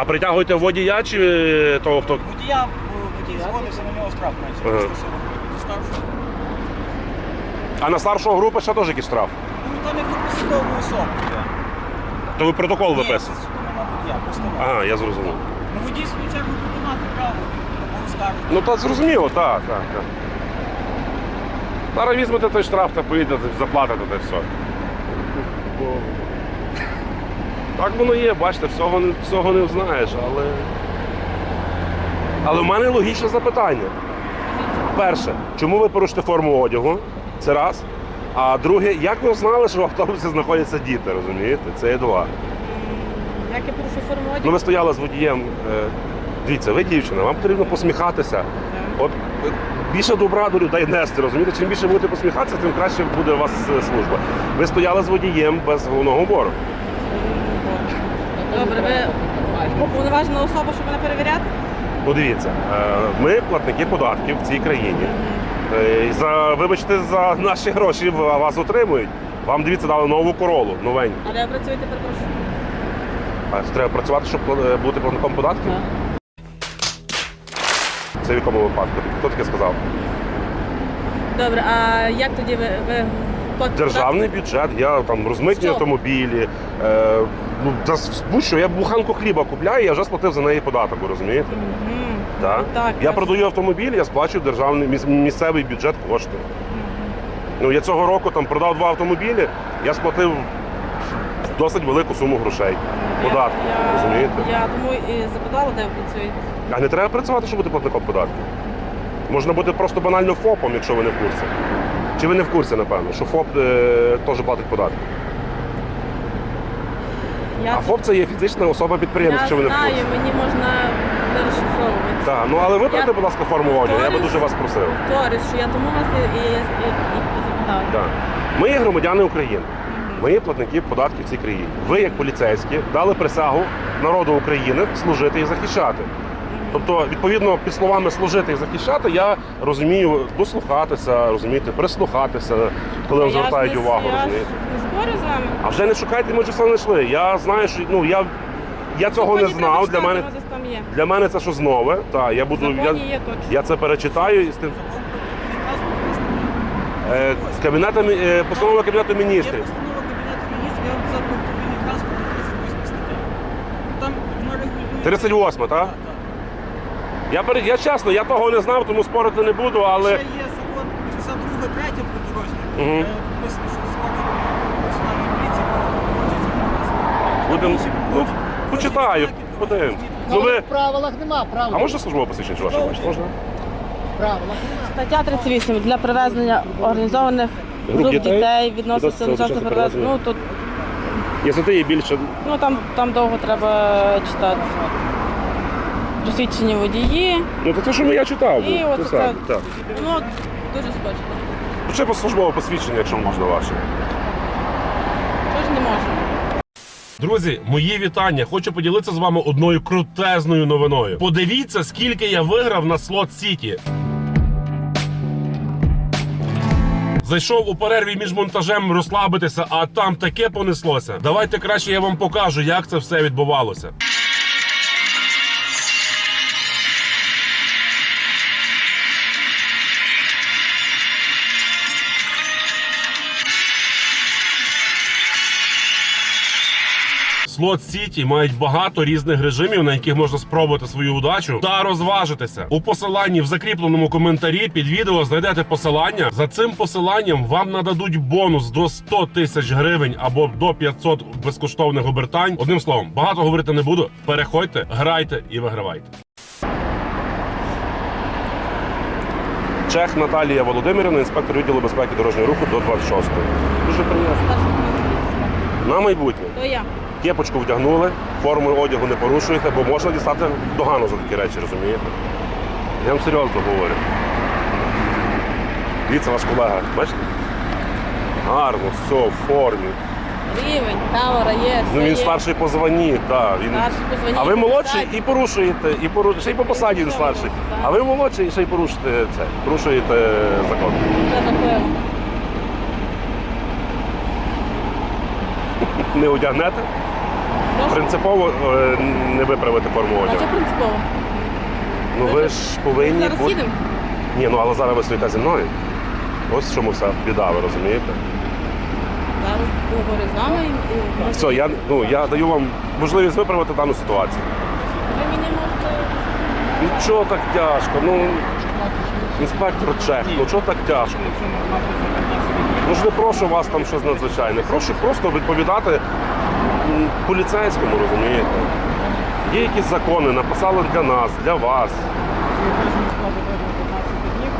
А притягуєте водія чи е, того, хто. Водія, бо водій згодився на нього штраф. Ага. 340 А на старшого групи ще теж якийсь штраф. Ну там як до посадової особи. То ви протокол Ні, це виписуєте? водія, постанова. Ага, я зрозумів. Ну водій в свою чергу буде мати право або скаржити. Ну так зрозуміло, так, так, так. Зараз візьмете той штраф та поїдете, заплатите та й все. Так воно є, бачите, всього, всього не знаєш, але. Але в мене логічне запитання. Перше, чому ви порушите форму одягу? Це раз. А друге, як ви знали, що в автобусі знаходяться діти, розумієте? Це є два. Як я порушу форму Ну, одягу? ви стояли з водієм. е, Дивіться, ви дівчина, вам потрібно посміхатися. От е, більше добра до людей нести, розумієте? Чим більше будете посміхатися, тим краще буде у вас е, служба. Ви стояли з водієм без головного убору. Добре, ви уповноважена особа, щоб мене перевіряти? Ну дивіться, е, ми платники податків в цій країні. Е, За, вибачте, за наші гроші вас отримують. Вам дивіться, дали нову королу, новеньку. Але ви працюєте, перепрошую. Треба працювати, щоб е, бути платником податків? Так. Це в якому випадку? Хто таке сказав? Добре, а як тоді ви, ви по- Державний бюджет, я там розмитні Що? автомобілі. Е, ну, та будь-що, я буханку хліба купляю, я вже сплатив за неї податок, ви розумієте? Мгм. Так? Так, я так. продаю автомобіль, я сплачую державний міс- місцевий бюджет кошти. Ну, я цього року там продав два автомобілі, я сплатив досить велику суму грошей. Податки, я, розумієте? Я тому і запитала, де ви працюєте. А не треба працювати, щоб бути платником податків. Можна бути просто банально ФОПом, якщо ви не в курсі. Чи ви не в курсі, напевно, що ФОП е, теж платить податки. Я, А ФОП це є фізична особа підприємець, я якщо ви не в знаю, курсі. мені можна не розшифровувати. Так, ну але виправте, Я будь ласка, форму одягу, я би повторюсь. дуже вас просив. Повторюсь, що я тому вас і, і, і, і запитала. Так. Ми є громадяни України. Ми є платники податків в цій країні. Ви, як поліцейські, дали присягу народу України служити і захищати. Тобто, відповідно, під словами служити і захищати, я розумію дослухатися, розумієте, прислухатися, коли вам звертають не- увагу. Я розумієте. не спорю з вами. А вже не шукайте, ми вже все знайшли. Я знаю, що ну я, я цього не Законі знав. Для мене є. для мене це щось нове. Та я буду я, є точно. я це перечитаю і з тим. Закон про автомобільний транспорт, 308. Е, Кабінетом, е, постанова Кабінету Є міністрів. постанова Кабінету міністрів, я вам про автомобільний 38 стаття. Там вона регулює. 38, так? Я пере- я чесно, я того не знав, тому спорити не буду, але Ще є закон 62 3 про дорожній рух, Мгм. де написано, що склади національної поліції проводяться на будемо. Ну, почитаю, подивимось. Ну ви. в правилах нема правил. А можна службове посвідчення ваше бачити? Можна? В правилах нема. Стаття 38 для привезення організованих Груп груп дітей дітей відносно відносно часу часу привезення. Ну тут Якщо ти є більше. ну там, там довго треба читати. Досвідчені водії. Ну то те, що я читав. І от те це- саме, так. Ну дуже скочно. Ще по службове посвідчення, якщо можна ваше. Чого ж не можу? Друзі, мої вітання. Хочу поділитися з вами одною крутезною новиною. Подивіться, скільки я виграв на слот Сіті. Зайшов у перерві між монтажем розслабитися, а там таке понеслося. Давайте краще я вам покажу, як це все відбувалося. Слот Сіті мають багато різних режимів, на яких можна спробувати свою удачу та розважитися. У посиланні в закріпленому коментарі під відео знайдете посилання. За цим посиланням вам нададуть бонус до 100 тисяч гривень або до 500 безкоштовних обертань. Одним словом, багато говорити не буду. Переходьте, грайте і вигравайте. Чех Наталія Володимирівна, інспектор відділу безпеки дорожнього руху до 26. Дуже приємно. На майбутнє. То я. Кепочку вдягнули, форму одягу не порушуєте, бо можна дістати догану за такі речі, розумієте? Я вам серйозно говорю. Дивіться, ваш колега, бачите? Гарно, все, в формі. Рівень, камера є. Ну він старший по званні, так. Він... Старший по званні, А ви по молодший посаді. і порушуєте, і пору... ще й по посаді він старший. так. А ви молодший і ще й порушуєте це, порушуєте закон. Це напевно. Не одягнете? Прошу? Принципово е, не виправити форму А одягу. що принципово? Ну ви ж повинні Зараз бути. їдемо? Ні, ну але зараз ви стоїте зі мною. Ось в чому вся біда, ви розумієте? Зараз поговорю з вами і і- Все, я, ну, я даю вам можливість виправити дану ситуацію. ви мені можете. Ну чого так тяжко? Ну, інспектор Чех, ну чого так тяжко? Ну ж не прошу вас там щось надзвичайне. Прошу просто відповідати поліцейському, розумієте? Є якісь закони, написали для нас, для вас.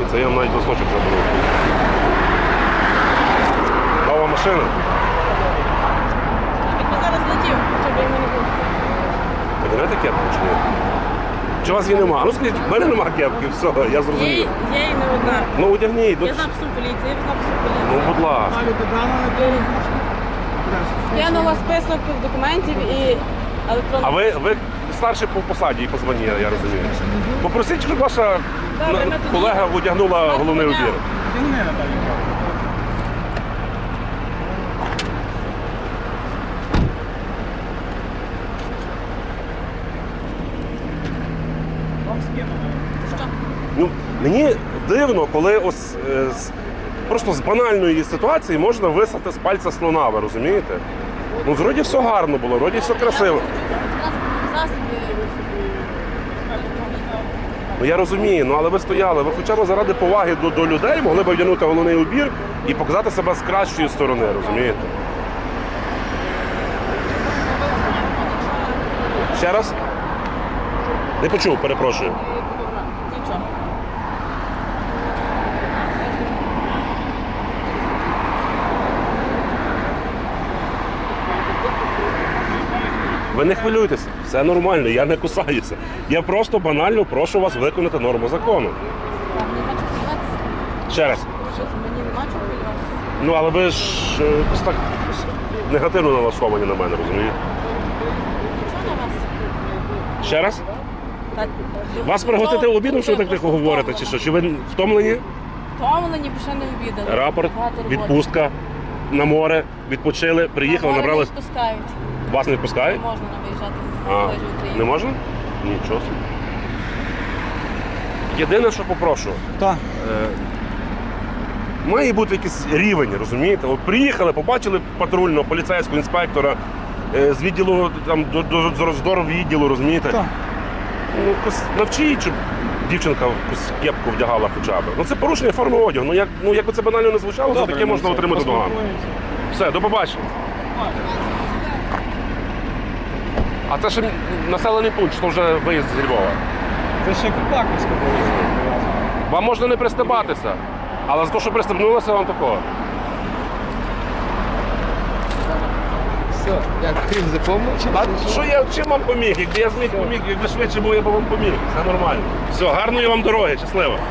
І це я навіть досочок заберу. Нова машина. Якби зараз летів, щоб йому не було. Знаєте кепку чи ні? Чи у вас її нема? Ну скажіть, в мене нема кепки, все, я Є, зрозумів. є і не одна. Ну одягніть, ну, Я знав псу поліції, я знав псу ну поліції. будь ласка. Далі додано на. Я на вас список документів і. А ви, ви старший по посаді і по званні, я розумію. Попросіть, щоб ваша Добре, на- ми тоді- колега одягнула головний убір. Тягни, Наталі. Вам Ну, мені дивно, коли ось е, з- просто з банальної ситуації можна висати з пальця слона, ви розумієте? Ну, вроді все гарно було, вроді все красиво. Засоби. Ну я розумію, ну але ви стояли. Ви хоча б заради поваги до, до людей могли б одягнути головний убір і показати себе з кращої сторони, розумієте? Ще раз? Не почув, перепрошую. Ви не хвилюйтеся, все нормально, я не кусаюся. Я просто банально прошу вас виконати норму закону. Ще раз. Ну, але ви ж е, ось так негативно налаштовані на мене, розумієте? Нічого на вас. Ще раз? Так, Вас пригостити то- обідом, що ви так тихо говорите, чи що? Чи ви втомлені? Втомлені, бо ще не обідали. Рапорт, Багато роботи. відпустка на море, відпочили, приїхали, набрали. Не відпускають. Вас не Не відпускають? можна нам виїжджати з А, межі України. не можна? Нічого. собі. Єдине, що попрошу, Так. е, має бути якийсь рівень, розумієте? От приїхали, побачили патрульного поліцейського інспектора е, з відділу там до, до, до здороввідділу, розумієте? Так. Ну, якось навчіть, щоб дівчинка якусь кепку вдягала хоча б. Ну це порушення форми одягу. Ну як ну якби це банально не звучало, за таке можна отримати догану. Все, до побачення. А це ще населений пункт, що вже виїзд зі Львова. Це ще Купаківська поліція. Вам можна не пристебатися, але за те, що пристебнулося, вам такого. Все, як крім закону, А що я чим вам поміг? Якби я зміг поміг, якби швидше був, я б вам поміг. Все нормально. Все, гарної вам дороги, щасливо.